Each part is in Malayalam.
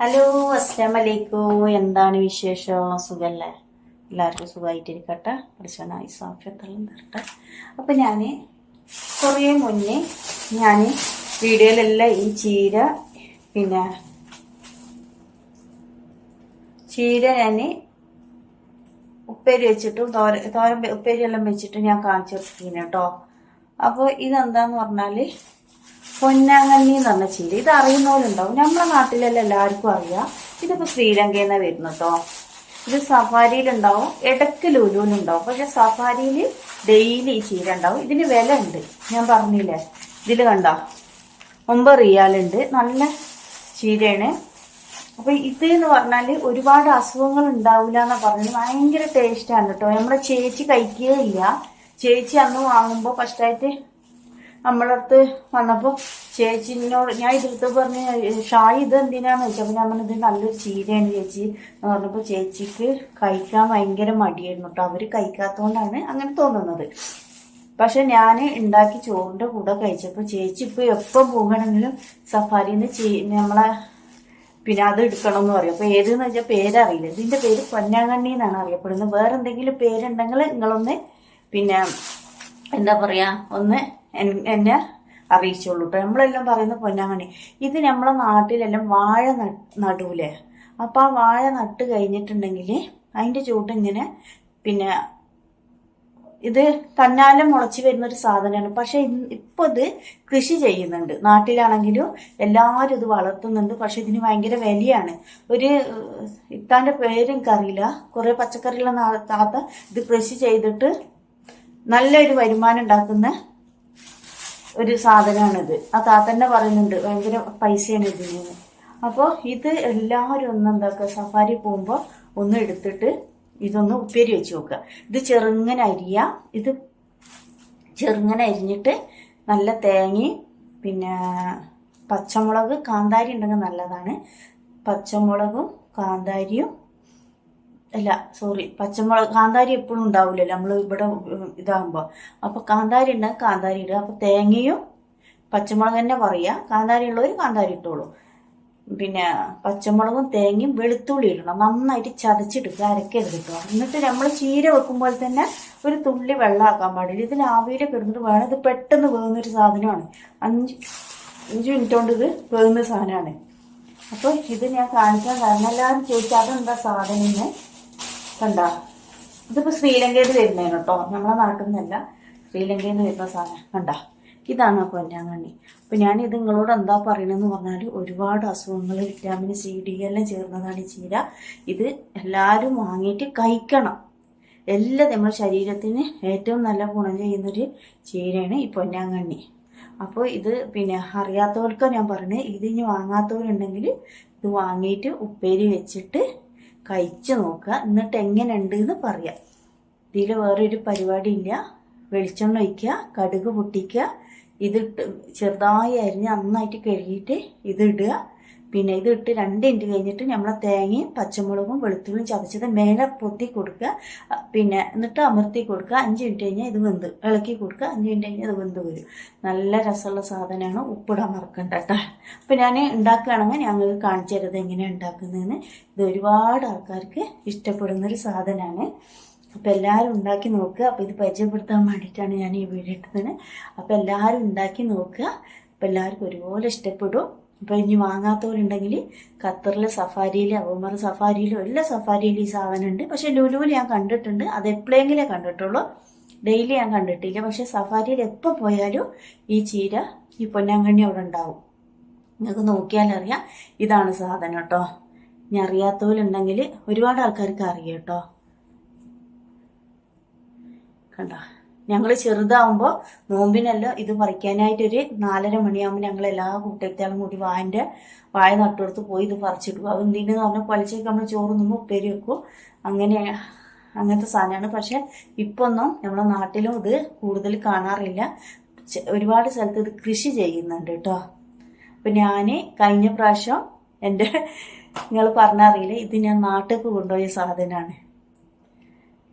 ഹലോ അസ്സാം വലൈക്കും എന്താണ് വിശേഷം? സുഖല്ലേ? എല്ലാവർക്കും സുഖമായിട്ടിരിക്കട്ടെ പഠിച്ചനായി സാഫ്യത്തെല്ലാം തരട്ടെ. അപ്പം ഞാൻ കുറേ മുന്നേ ഞാൻ വീഡിയോയിലെല്ലാം ഈ ചീര പിന്നെ ചീര ഞാൻ ഉപ്പേരി വെച്ചിട്ടും തോര തോര ഉപ്പേരിയെല്ലാം വെച്ചിട്ടും ഞാൻ കാണിച്ചു കൊടുത്തിന് കേട്ടോ അപ്പോൾ ഇതെന്താന്ന് പറഞ്ഞാൽ പൊന്നാങ്കണ്ണി എന്ന് പറഞ്ഞ ചീര ഇത് അറിയുന്നവരുണ്ടാവും. നമ്മളെ നാട്ടിലെല്ലാം എല്ലാവർക്കും അറിയാം. ഇതിപ്പോൾ ശ്രീലങ്കയിൽ നിന്ന് വരുന്നു കേട്ടോ ഇത് സഫാരിയിലുണ്ടാവും. ഇടയ്ക്ക് ലുലുവിലുണ്ടാവും പക്ഷെ സഫാരിയിൽ ഡെയിലി ഈ ചീര ഉണ്ടാവും. ഇതിന് വില ഉണ്ട് ഞാൻ പറഞ്ഞില്ലേ? ഇതിൽ കണ്ടോ? ഒമ്പത് റിയാലുണ്ട് നല്ല ചീരയാണ്. അപ്പൊ ഇത് എന്ന് പറഞ്ഞാൽ ഒരുപാട് അസുഖങ്ങൾ ഉണ്ടാവില്ല എന്ന് പറഞ്ഞത്. ഭയങ്കര ടേസ്റ്റാണ് കേട്ടോ നമ്മുടെ ചേച്ചി കഴിക്കുകയില്ല. ചേച്ചി അന്ന് വാങ്ങുമ്പോൾ ഫസ്റ്റായിട്ട് നമ്മളെ അടുത്ത് വന്നപ്പോൾ ചേച്ചിനോട് ഞാൻ ഇതെടുത്ത് പറഞ്ഞ് ഷായ് ഇത് എന്തിനാന്ന് വെച്ചപ്പോ ഞാൻ പറഞ്ഞത് നല്ലൊരു ചീരയാണ് ചേച്ചി. എന്ന് പറഞ്ഞപ്പോൾ ചേച്ചിക്ക് കഴിക്കാൻ ഭയങ്കര മടിയായിരുന്നു കേട്ടോ അവർ കഴിക്കാത്തതുകൊണ്ടാണ് അങ്ങനെ തോന്നുന്നത്. പക്ഷെ ഞാൻ ഉണ്ടാക്കി ചോറിന്റെ കൂടെ കഴിച്ചപ്പോൾ ചേച്ചി ഇപ്പൊ എപ്പം പോകണമെങ്കിലും സഫാരിന്ന് ചീ നമ്മളെ പിന്നെ അത് എടുക്കണം എന്ന് പറയും. അപ്പൊ ഏതെന്ന് വെച്ചാൽ പേരറിയില്ല. ഇതിന്റെ പേര് പൊന്നാങ്കണ്ണി എന്നാണ് അറിയപ്പെടുന്നത്. വേറെ എന്തെങ്കിലും പേരുണ്ടെങ്കിൽ നിങ്ങളൊന്ന് പിന്നെ എന്താ പറയാ ഒന്ന് എന്നെ അറിയിച്ചുള്ളൂ കേട്ടോ നമ്മളെല്ലാം പറയുന്ന പൊന്നാമണി. ഇത് നമ്മളെ നാട്ടിലെല്ലാം വാഴ നടൂലേ. അപ്പോൾ ആ വാഴ നട്ട് കഴിഞ്ഞിട്ടുണ്ടെങ്കിൽ അതിന്റെ ചൂട്ട് ഇങ്ങനെ പിന്നെ ഇത് തന്നാലെ മുളച്ച് വരുന്ന ഒരു സാധനമാണ് പക്ഷെ ഇപ്പോൾ ഇപ്പൊ ഇത് കൃഷി ചെയ്യുന്നുണ്ട്. നാട്ടിലാണെങ്കിലും എല്ലാവരും ഇത് വളർത്തുന്നുണ്ട്. പക്ഷെ ഇതിന് ഭയങ്കര വിലയാണ്. ഒരു ഇത്താന്റെ പേരും പേര് കുറേ കുറെ പച്ചക്കറിയുള്ള താത്ത ഇത് കൃഷി ചെയ്തിട്ട് നല്ലൊരു വരുമാനം ഉണ്ടാക്കുന്ന ഒരു സാധനമാണിത് ആ താത്തന്നെ പറയുന്നുണ്ട് ഭയങ്കര പൈസയാണ് ഇതിന് അപ്പോൾ ഇത് എല്ലാവരും ഒന്ന് എന്താക്കുക സഫാരി പോകുമ്പോൾ ഒന്ന് എടുത്തിട്ട് ഇതൊന്ന് ഉപ്പേരി വെച്ച് നോക്കുക ഇത് ചെറുങ്ങനെ അരിയ ഇത് ചെറുങ്ങനെ അരിഞ്ഞിട്ട് നല്ല തേങ്ങയും പിന്നെ പച്ചമുളക് കാന്താരി ഉണ്ടെങ്കിൽ നല്ലതാണ്. പച്ചമുളകും കാന്താരിയും അല്ല സോറി പച്ചമുളക് കാന്താരി എപ്പോഴും ഉണ്ടാവില്ലല്ലോ നമ്മൾ ഇവിടെ ഇതാകുമ്പോൾ അപ്പോൾ കാന്താരി ഉണ്ടെങ്കിൽ കാന്താരി ഇടുക. അപ്പോൾ തേങ്ങയും പച്ചമുളക് തന്നെ പറയുക. കാന്താരി ഉള്ളവർ കാന്താരി ഇട്ടോളൂ. പിന്നെ പച്ചമുളകും തേങ്ങയും വെളുത്തുള്ളി ഇടണം. നന്നായിട്ട് ചതച്ചെടുക്കുക അരക്കരുത് കേട്ടോ എന്നിട്ട് നമ്മൾ ചീര വെക്കുമ്പോൾ തന്നെ ഒരു തുള്ളി വെള്ളമാക്കാൻ പാടില്ല. ഇതിൽ ആവിയിൽ കിടന്നിട്ട് വേണം. ഇത് പെട്ടെന്ന് വേകുന്നൊരു സാധനമാണ്. അഞ്ച് അഞ്ച് മിനിറ്റ് കൊണ്ട് ഇത് വേകുന്ന സാധനമാണ്. അപ്പോൾ ഇത് ഞാൻ കാണിക്കാൻ കാരണം എല്ലാവരും ചോദിച്ചാൽ അതെന്താ സാധനം കണ്ട. ഇതിപ്പോൾ ശ്രീലങ്കയിൽ വരുന്നതാണ് കേട്ടോ നമ്മളെ നാട്ടിൽ നിന്നല്ല ശ്രീലങ്കയിൽ നിന്ന് വരുന്ന സാധനം. കണ്ട. ഇതാണ് ആ പൊന്നാങ്കണ്ണി അപ്പം ഞാൻ ഇത് നിങ്ങളോട് എന്താ പറയണമെന്ന് പറഞ്ഞാൽ ഒരുപാട് അസുഖങ്ങൾ വിറ്റാമിൻ സി ഡി എല്ലാം ചേർന്നതാണ് ഈ ചീര. ഇത് എല്ലാവരും വാങ്ങിയിട്ട് കഴിക്കണം. എല്ലാം നമ്മുടെ ശരീരത്തിന് ഏറ്റവും നല്ല ഗുണം ചെയ്യുന്നൊരു ചീരയാണ് ഈ പൊന്നാങ്കണ്ണി അപ്പോൾ ഇത് പിന്നെ അറിയാത്തവർക്കോ ഞാൻ പറഞ്ഞത് ഇത് ഇനി വാങ്ങാത്തവരുണ്ടെങ്കിൽ ഇത് വാങ്ങിയിട്ട് ഉപ്പേരി വെച്ചിട്ട് കഴിച്ചു നോക്കുക. എന്നിട്ട് എങ്ങനെയുണ്ട് എന്ന് പറയാം. ഇതിൽ വേറൊരു പരിപാടി ഇല്ല വെളിച്ചെണ്ണ ഒഴിക്കുക കടുക് പൊട്ടിക്കുക ഇതിട്ട് ചെറുതായി അരിഞ്ഞ് നന്നായിട്ട് കഴുകിയിട്ട് ഇത് ഇടുക പിന്നെ ഇത് ഇട്ട് രണ്ട് മിനിറ്റ് കഴിഞ്ഞിട്ട് നമ്മളെ തേങ്ങയും പച്ചമുളകും വെളുത്തുള്ളിയും ചതച്ചത് മേലെ പൊത്തി കൊടുക്കുക. പിന്നെ എന്നിട്ട് അമർത്തി കൊടുക്കുക. അഞ്ച് മിനിറ്റ് കഴിഞ്ഞാൽ ഇത് വെന്ത് ഇളക്കി കൊടുക്കുക. അഞ്ച് മിനിറ്റ് കഴിഞ്ഞാൽ ഇത് വെന്ത് വരും. നല്ല രസമുള്ള സാധനമാണ്. ഉപ്പിടാൻ മറക്കണ്ട കേട്ടോ. അപ്പം ഞാൻ ഉണ്ടാക്കുകയാണെങ്കിൽ ഞങ്ങൾ കാണിച്ചു തരുന്നത് എങ്ങനെയാണ് ഉണ്ടാക്കുന്നതെന്ന്. ഇത് ഒരുപാട് ആൾക്കാർക്ക് ഇഷ്ടപ്പെടുന്നൊരു സാധനമാണ്. അപ്പോൾ എല്ലാവരും ഉണ്ടാക്കി നോക്കുക. അപ്പോൾ ഇത് പരിചയപ്പെടുത്താൻ വേണ്ടിയിട്ടാണ് ഞാൻ ഈ വീഡിയോ ഇട്ടത്. അപ്പോൾ എല്ലാവരും ഉണ്ടാക്കി നോക്കുക. അപ്പോൾ എല്ലാവർക്കും ഒരുപോലെ ഇഷ്ടപ്പെടും അപ്പം ഇനി വാങ്ങാത്തവരുണ്ടെങ്കിൽ ഖത്തറിലെ സഫാരിയിൽ അവമർ സഫാരിയിലും എല്ലാ സഫാരിയിലും ഈ സാധനം ഉണ്ട് പക്ഷെ ലുലുവിൽ ഞാൻ കണ്ടിട്ടുണ്ട്. അത് എപ്പോഴെങ്കിലേ കണ്ടിട്ടുള്ളൂ. ഡെയിലി ഞാൻ കണ്ടിട്ടില്ല. പക്ഷെ സഫാരിയിൽ എപ്പോൾ പോയാലും ഈ ചീര ഈ പൊന്നാങ്കണ്ണി അവിടെ ഉണ്ടാവും. നിങ്ങൾക്ക് നോക്കിയാലറിയാം. ഇതാണ് സാധനം കേട്ടോ. ഇനി അറിയാത്തവരുണ്ടെങ്കിൽ ഒരുപാട് ആൾക്കാർക്ക് അറിയാം കേട്ടോ. കണ്ട? ഞങ്ങൾ ചെറുതാവുമ്പോൾ നോമ്പിനെല്ലാം ഇത് പറിക്കാനായിട്ടൊരു നാലര മണിയാകുമ്പോൾ ഞങ്ങൾ എല്ലാ കൂട്ടത്തിലും കൂടി വായന്റെ വായ നട്ടുകൊടുത്ത് പോയി ഇത് പറിച്ചിട്ടു അത് എന്തിനെന്ന് പറഞ്ഞാൽ പൊലിച്ചേക്ക് നമ്മൾ ചോറ് നിന്ന് ഉപ്പേരി വെക്കും. അങ്ങനെ അങ്ങനത്തെ സാധനമാണ്. പക്ഷെ ഇപ്പൊ ഒന്നും നമ്മളെ നാട്ടിലും ഇത് കൂടുതൽ കാണാറില്ല. ഒരുപാട് സ്ഥലത്ത് ഇത് കൃഷി ചെയ്യുന്നുണ്ട് കേട്ടോ അപ്പൊ ഞാൻ കഴിഞ്ഞ പ്രാവശ്യം എന്റെ നിങ്ങൾ പറഞ്ഞറിയില്ല ഇത് ഞാൻ നാട്ടിലേക്ക് കൊണ്ടുപോയ സാധനമാണ്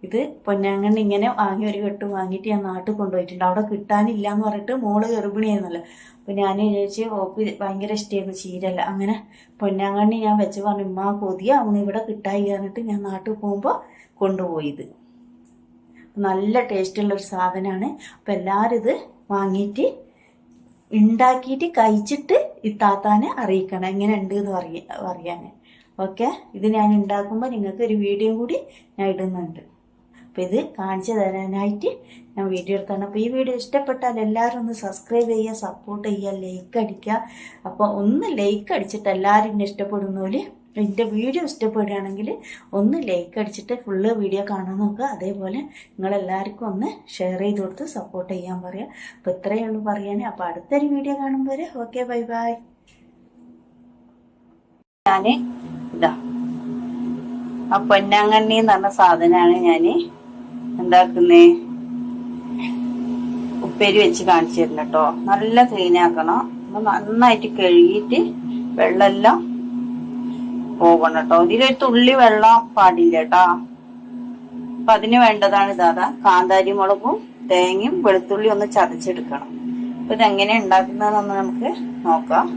ഇത് പൊന്നാങ്കണ്ണി ഇങ്ങനെ വാങ്ങി ഒരു കെട്ട് വാങ്ങിയിട്ട് ഞാൻ നാട്ടിൽ കൊണ്ടുപോയിട്ടുണ്ട്. അവിടെ കിട്ടാനില്ല എന്ന് പറഞ്ഞിട്ട് മോൾ ഗർഭിണിയായിരുന്നല്ലോ. അപ്പൊ ഞാൻ വിചാരിച്ച് ഓക്ക് ഭയങ്കര ഇഷ്ടമായിരുന്നു ചീരല്ല അങ്ങനെ പൊന്നാങ്കണ്ണി ഞാൻ വെച്ച് പറഞ്ഞു ഉമ്മ കൊതിയാവുന്നു ഇവിടെ കിട്ടായി പറഞ്ഞിട്ട് ഞാൻ നാട്ടിൽ പോകുമ്പോൾ കൊണ്ടുപോയിത്. നല്ല ടേസ്റ്റുള്ള ഒരു സാധനമാണ് അപ്പം എല്ലാവരും ഇത് വാങ്ങിയിട്ട് ഉണ്ടാക്കിയിട്ട് കഴിച്ചിട്ട് ഈ താത്താനെ അറിയിക്കണം. എങ്ങനെ ഉണ്ട് എന്ന് പറയ പറയാൻ ഓക്കെ? ഇത് ഞാൻ ഉണ്ടാക്കുമ്പോൾ നിങ്ങൾക്ക് ഒരു വീഡിയോ കൂടി ഞാൻ ഇടുന്നുണ്ട്. അപ്പം ഇത് കാണിച്ചു തരാനായിട്ട് ഞാൻ വീഡിയോ എടുത്താണ്. അപ്പോൾ ഈ വീഡിയോ ഇഷ്ടപ്പെട്ടാൽ എല്ലാവരും ഒന്ന് സബ്സ്ക്രൈബ് ചെയ്യുക സപ്പോർട്ട് ചെയ്യുക ലൈക്ക് അടിക്കുക. അപ്പോൾ ഒന്ന് ലൈക്ക് അടിച്ചിട്ട് എല്ലാവരും എന്നെ ഇഷ്ടപ്പെടുന്ന പോലെ എന്റെ വീഡിയോ ഇഷ്ടപ്പെടുകയാണെങ്കിൽ ഒന്ന് ലൈക്ക് അടിച്ചിട്ട് ഫുള്ള് വീഡിയോ കാണാൻ നോക്കുക. അതേപോലെ നിങ്ങളെല്ലാവർക്കും ഒന്ന് ഷെയർ ചെയ്ത് കൊടുത്ത് സപ്പോർട്ട് ചെയ്യാൻ പറയാം അപ്പോൾ ഇത്രയേ ഉള്ളൂ പറയാൻ. അപ്പോൾ അടുത്തൊരു വീഡിയോ കാണുമ്പോൾ ഓക്കെ ബൈ ബൈ ഞാൻ ഇതാ ആ പൊന്നാങ്കണ്ണി എന്ന് പറഞ്ഞ സാധനമാണ് ഞാൻ എന്താക്കുന്നേ? ഉപ്പേരി വെച്ച് കാണിച്ചു തരണം കേട്ടോ. നല്ല ക്ലീൻ ആക്കണം. നന്നായിട്ട് കഴുകിയിട്ട് വെള്ളമെല്ലാം പോകണം കേട്ടോ. ഇതിലൊരു തുള്ളി വെള്ളം പാടില്ല കേട്ടോ. അപ്പൊ അതിന് വേണ്ടതാണ് ഇതാ കാന്താരി മുളകും തേങ്ങയും വെളുത്തുള്ളി ഒന്ന് ചതച്ചെടുക്കണം. അപ്പൊ ഇതെങ്ങനെ ഉണ്ടാക്കുന്നതെന്ന് നമുക്ക് നോക്കാം.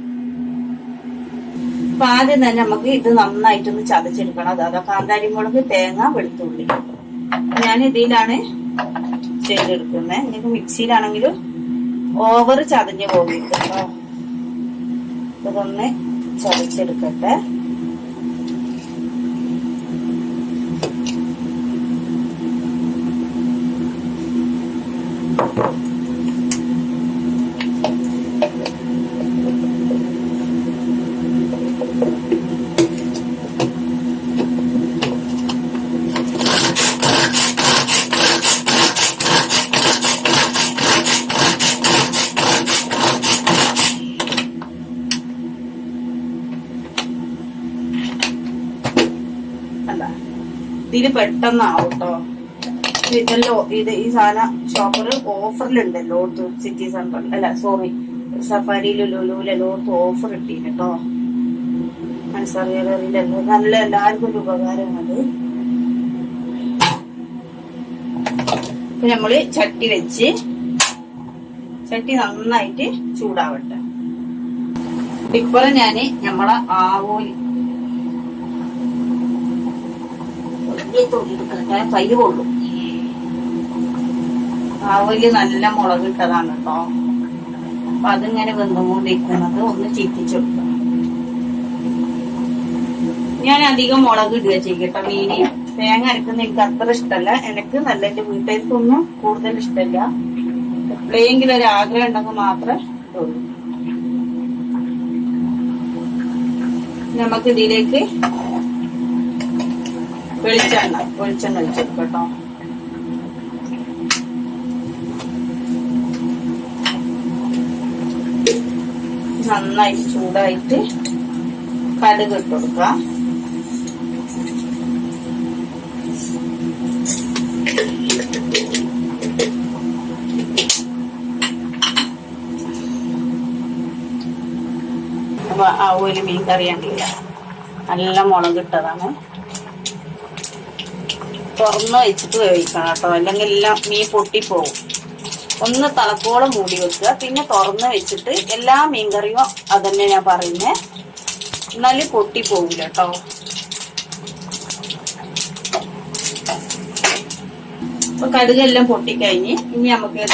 അപ്പൊ ആദ്യം തന്നെ നമുക്ക് ഇത് നന്നായിട്ടൊന്ന് ചതച്ചെടുക്കണം. അതാ കാന്താരി മുളക് തേങ്ങ വെളുത്തുള്ളി. ഞാൻ ഇതിലാണ് ചെയ്തെടുക്കുന്നത്. നിങ്ങൾക്ക് മിക്സിയിലാണെങ്കിലും ഓവർ ചതഞ്ഞു പോകരുത് കേട്ടോ ഇതൊന്ന് ചതച്ചെടുക്കട്ടെ അല്ല ഇതിൽ പെട്ടെന്നാവട്ടോ. ഇതല്ലോ ഇത് ഈ സാധനം ഷോപ്പർ ഓഫറിലുണ്ടല്ലോ സിറ്റി സെന്ററിൽ അല്ല സോറി സഫാരിയിലും ലുലുവിലും ഓഫർ കിട്ടീന് കേട്ടോ മനസ്സറിയാറില്ലല്ലോ നല്ല എല്ലാവർക്കും ഒരു ഉപകാരമാണത്. ഇപ്പൊ നമ്മൾ ചട്ടി വെച്ച് ചട്ടി നന്നായിട്ട് ചൂടാവട്ടെ. ഇപ്പോഴും ഞാൻ നമ്മളെ ആവോലി എടുക്കട്ടെ കൈ കൊള്ളും ആവൽ നല്ല മുളക് ഇട്ടതാണ് കേട്ടോ അപ്പൊ അതിങ്ങനെ വെന്തുകൊണ്ടിരിക്കുന്നത് ഒന്ന് ചിറ്റിച്ചെടുക്കണം ഞാൻ അധികം മുളക് ഇടുക ചെയ്യട്ടോ മീനി തേങ്ങ അരക്കുന്ന എനിക്ക് അത്ര ഇഷ്ടമല്ല എനിക്ക് നല്ല എന്റെ വീട്ടുകാർക്കൊന്നും കൂടുതൽ ഇഷ്ടമല്ല എപ്പോഴെങ്കിലും ഒരു ആഗ്രഹം ഉണ്ടെങ്കിൽ മാത്രമേ നമുക്ക് ഇതിലേക്ക് വെളിച്ചെണ്ണ വെളിച്ചെണ്ണ ഒഴിച്ചു കേട്ടോ. നന്നായി ചൂടായിട്ട് കടുക് ഇട്ട് കൊടുക്കാം ആ ഒരു മീൻ കറിയാണ്ടില്ല നല്ല മുളക് ഇട്ടതാണ് തുറന്ന് വെച്ചിട്ട് വേവിക്കണം കേട്ടോ. അല്ലെങ്കിൽ എല്ലാം മീൻ പൊട്ടിപ്പോവും. ഒന്ന് തലക്കോളം മൂടി വെക്കുക. പിന്നെ തുറന്ന് വെച്ചിട്ട് എല്ലാ മീൻകറിയും അതന്നെ ഞാൻ പറയുന്നേ. എന്നാലും പൊട്ടിപ്പോവില്ല കേട്ടോ. അപ്പൊ കടുകെല്ലാം പൊട്ടിക്കഴിഞ്ഞ് ഇനി നമുക്ക്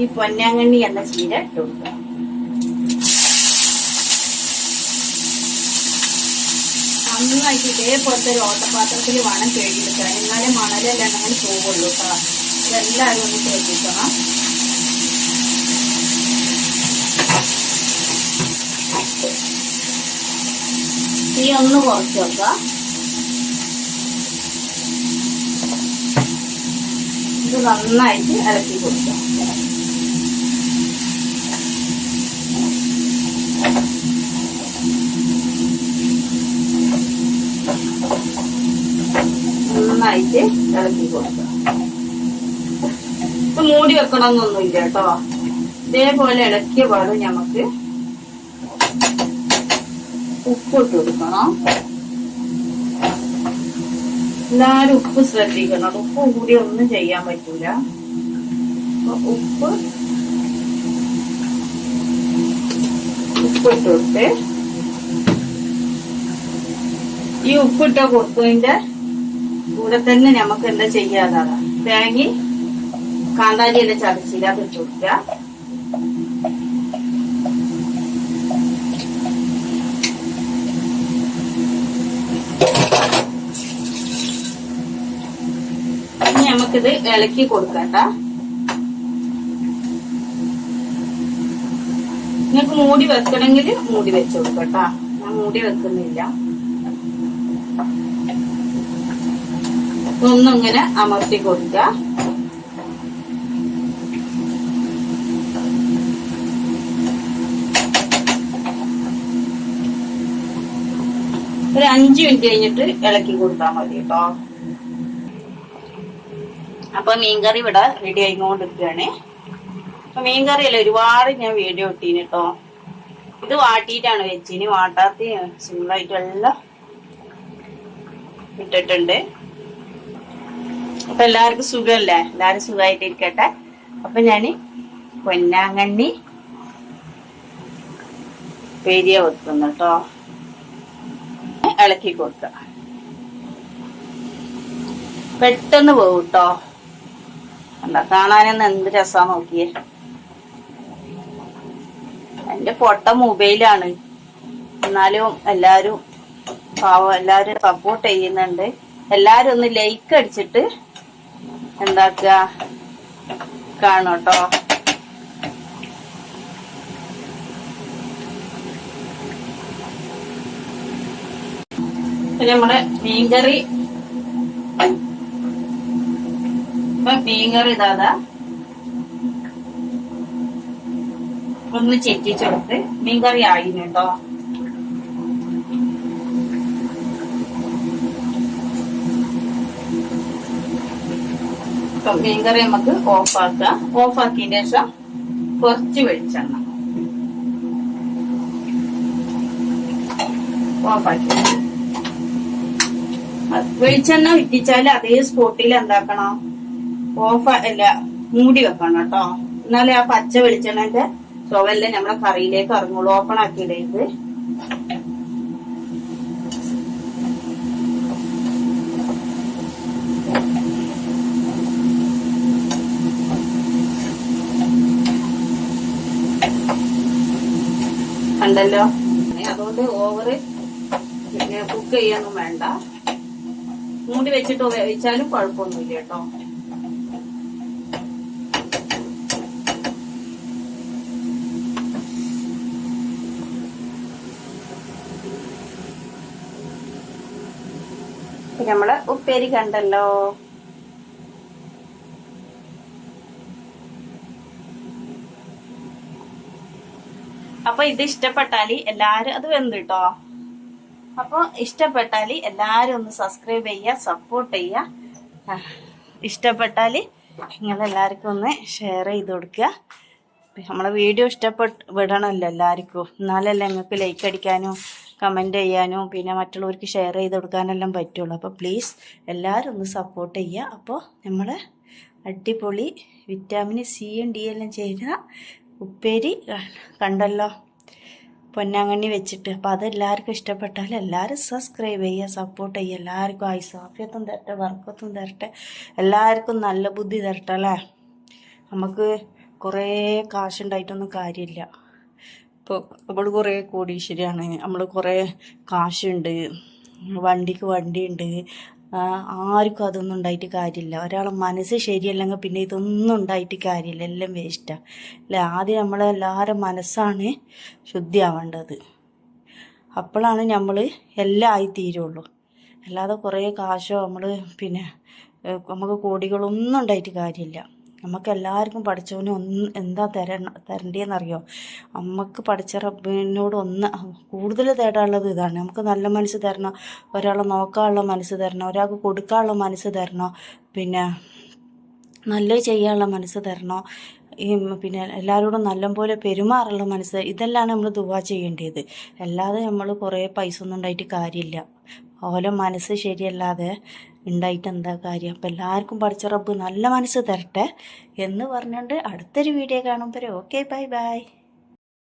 ഈ പൊന്നാങ്കണ്ണി എന്ന ചീര ഇട്ട് കൊടുക്കാം. നന്നായിട്ട് ഇതേപോലത്തെ ഒരു വേണം കഴുകിയെടുക്കാൻ. എന്നാലേ മണലെല്ലാം അങ്ങനെ പോവുള്ളൂ കേട്ടോ ഇതെല്ലാവരും ഒന്ന് ശ്രദ്ധിക്കണം തീ ഒന്ന് കുറച്ച് ഇത് നന്നായിട്ട് ഇളക്കി കൊടുക്കാം. നന്നായിട്ട് ഇളക്കി കൊടുക്കുക. ഇപ്പൊ മൂടി വെക്കണമെന്നൊന്നുമില്ല കേട്ടോ. ഇതേപോലെ ഇളക്കിയ പാട് നമുക്ക് ഉപ്പ് ഇട്ട് കൊടുക്കണം. എല്ലാരും ഉപ്പ് ശ്രദ്ധിക്കണം. ഉപ്പ് കൂടി ഒന്നും ചെയ്യാൻ പറ്റൂല. ഉപ്പ് ഉപ്പിട്ട് കൊടുത്ത് ഈ ഉപ്പിട്ട കൊടുത്തതിന്റെ കൂടെ തന്നെ നമുക്ക് എന്താ ചെയ്യാതാണ് തേങ്ങി കാന്താരിയെല്ലാം ചതച്ചില്ല അത് ഇട്ട് കൊടുക്കുക. ഇനി നമുക്കിത് ഇളക്കി കൊടുക്കട്ട നിങ്ങൾക്ക് മൂടി വെക്കണമെങ്കിൽ മൂടി വെച്ചു കൊടുക്കട്ടാ ഞാൻ മൂടി വെക്കുന്നില്ല. ഒന്നിങ്ങനെ അമർത്തി കൊടുക്കുക. ഒരു അഞ്ചു മിനിറ്റ് കഴിഞ്ഞിട്ട് ഇളക്കി കൊടുത്താൽ മതി കേട്ടോ. അപ്പൊ മീൻകറി ഇവിടെ റെഡി ആയിക്കൊണ്ടിരിക്കുകയാണ്. അപ്പൊ മീൻകറിയല്ല ഒരുപാട് ഞാൻ വീഡിയോ ഇട്ടീന് കേട്ടോ. ഇത് വാട്ടിയിട്ടാണ് വെച്ചിന്. വാട്ടാത്തി സിമ്പിളായിട്ടെല്ലാം ഇട്ടിട്ടുണ്ട്. അപ്പൊ എല്ലാവർക്കും സുഖമല്ലേ എല്ലാരും സുഖമായിട്ടിരിക്കട്ടെ അപ്പൊ ഞാൻ പൊന്നാങ്കണ്ണി പെരിയ വെക്കുന്നു കേട്ടോ ഇളക്കി കൊടുക്ക. പെട്ടെന്ന് പോകും കേട്ടോ എന്താ കാണാനെന്ന് എന്ത് രസാ നോക്കിയേ. എന്റെ പൊട്ട മൊബൈലാണ്. എന്നാലും എല്ലാരും പാവം എല്ലാരും സപ്പോർട്ട് ചെയ്യുന്നുണ്ട്. എല്ലാരും ഒന്ന് ലൈക്ക് അടിച്ചിട്ട് എന്താക്കുക? കാണോട്ടോ നമ്മുടെ മീൻകറി. ഇപ്പൊ മീൻകറി ഇതാ ഒന്ന് ചെറ്റിച്ചെടുത്ത് മീൻകറി ആയിട്ടോ ഇപ്പൊ മീൻകറി നമുക്ക് ഓഫാക്കാം ഓഫാക്കിയതിന് ശേഷം കുറച്ച് വെളിച്ചെണ്ണ. ഓഫാക്കി വെളിച്ചെണ്ണ ഇട്ടിച്ചാൽ അതേ സ്പോട്ടിൽ എന്താക്കണം? ഓഫ് അല്ല മൂടി വെക്കണം കേട്ടോ. എന്നാലേ ആ പച്ച വെളിച്ചെണ്ണന്റെ ചുവല്ലേ നമ്മളെ കറിയിലേക്ക് ഇറങ്ങുള്ളൂ. ഓപ്പൺ ആക്കിയിടേക്ക് കണ്ടല്ലോ അതുകൊണ്ട് ഓവറ് കുക്ക് ചെയ്യാനൊന്നും വേണ്ട. മൂടി വെച്ചിട്ട് വേവിച്ചാലും കുഴപ്പമൊന്നുമില്ല കേട്ടോ. പിന്നെ നമ്മൾ ഉപ്പേരി കണ്ടല്ലോ. അപ്പൊ ഇത് ഇഷ്ടപ്പെട്ടാൽ എല്ലാരും അത് വെന്ത് കേട്ടോ അപ്പൊ ഇഷ്ടപ്പെട്ടാൽ എല്ലാരും ഒന്ന് സബ്സ്ക്രൈബ് ചെയ്യുക സപ്പോർട്ട് ചെയ്യുക ഇഷ്ടപ്പെട്ടാൽ നിങ്ങൾ എല്ലാവർക്കും ഒന്ന് ഷെയർ ചെയ്ത് കൊടുക്കുക. നമ്മളെ വീഡിയോ ഇഷ്ടപ്പെട്ട് വിടണമല്ലോ എല്ലാവർക്കും. എന്നാലല്ലേ നിങ്ങൾക്ക് ലൈക്ക് അടിക്കാനും കമന്റ് ചെയ്യാനും പിന്നെ മറ്റുള്ളവർക്ക് ഷെയർ ചെയ്ത് കൊടുക്കാനെല്ലാം പറ്റുള്ളൂ. അപ്പോൾ പ്ലീസ് എല്ലാവരും ഒന്ന് സപ്പോർട്ട് ചെയ്യുക അപ്പോൾ നമ്മൾ അടിപൊളി വിറ്റാമിൻ സിയും ഡി എല്ലാം ചേരുന്ന ഉപ്പേരി കണ്ടല്ലോ. പൊന്നാങ്കണ്ണി വെച്ചിട്ട്. അപ്പോൾ അതെല്ലാവർക്കും ഇഷ്ടപ്പെട്ടാൽ എല്ലാവരും സബ്സ്ക്രൈബ് ചെയ്യുക സപ്പോർട്ട് ചെയ്യുക. എല്ലാവർക്കും ആയുസാഫ്യത്തും തരട്ടെ വർക്കത്തും തരട്ടെ. എല്ലാവർക്കും നല്ല ബുദ്ധി തരട്ടെ അല്ലേ? നമുക്ക് കുറേ കാശുണ്ടായിട്ടൊന്നും കാര്യമില്ല. ഇപ്പോൾ നമ്മൾ കുറേ കോടീശ്വരിയാണ്. നമ്മൾ കുറേ കാശുണ്ട്. വണ്ടിക്ക് വണ്ടിയുണ്ട്. ആർക്കും അതൊന്നും ഉണ്ടായിട്ട് കാര്യമില്ല. ഒരാളെ മനസ്സ് ശരിയല്ലെങ്കിൽ പിന്നെ ഇതൊന്നും ഉണ്ടായിട്ട് കാര്യമില്ല. എല്ലാം വേസ്റ്റാണ് അല്ലേ? ആദ്യം നമ്മളെല്ലാവരുടെ മനസ്സാണ് ശുദ്ധിയാവേണ്ടത്. അപ്പോഴാണ് നമ്മൾ എല്ലാം ആയി തീരുള്ളൂ അല്ലാതെ കുറേ കാശോ നമ്മൾ പിന്നെ നമുക്ക് കോടികളൊന്നും ഉണ്ടായിട്ട് കാര്യമില്ല. നമുക്ക് എല്ലാവർക്കും പഠിച്ചവനെ ഒന്ന് എന്താ തരണ തരണ്ടേന്നറിയോ? നമുക്ക് പഠിച്ച റബ്ബിനോട് ഒന്ന് കൂടുതൽ തേടാനുള്ളത് ഇതാണ്. നമുക്ക് നല്ല മനസ്സ് തരണം ഒരാളെ നോക്കാനുള്ള മനസ്സ് തരണം ഒരാൾക്ക് കൊടുക്കാനുള്ള മനസ്സ് തരണം പിന്നെ നല്ല ചെയ്യാനുള്ള മനസ്സ് തരണം ഈ പിന്നെ എല്ലാവരോടും നല്ലപോലെ പെരുമാറുള്ള മനസ്സ് ഇതെല്ലാം നമ്മൾ ദുവാ ചെയ്യേണ്ടത്. അല്ലാതെ നമ്മൾ കുറേ പൈസ ഒന്നും ഉണ്ടായിട്ട് കാര്യമില്ല. ഓരോ മനസ്സ് ശരിയല്ലാതെ ഉണ്ടായിട്ട് എന്താ കാര്യം? അപ്പം എല്ലാവർക്കും പഠിച്ച റബ്ബ് നല്ല മനസ്സ് തരട്ടെ എന്ന് പറഞ്ഞുകൊണ്ട് അടുത്തൊരു വീഡിയോ കാണുമ്പോൾ ഓക്കെ ബൈ ബൈ.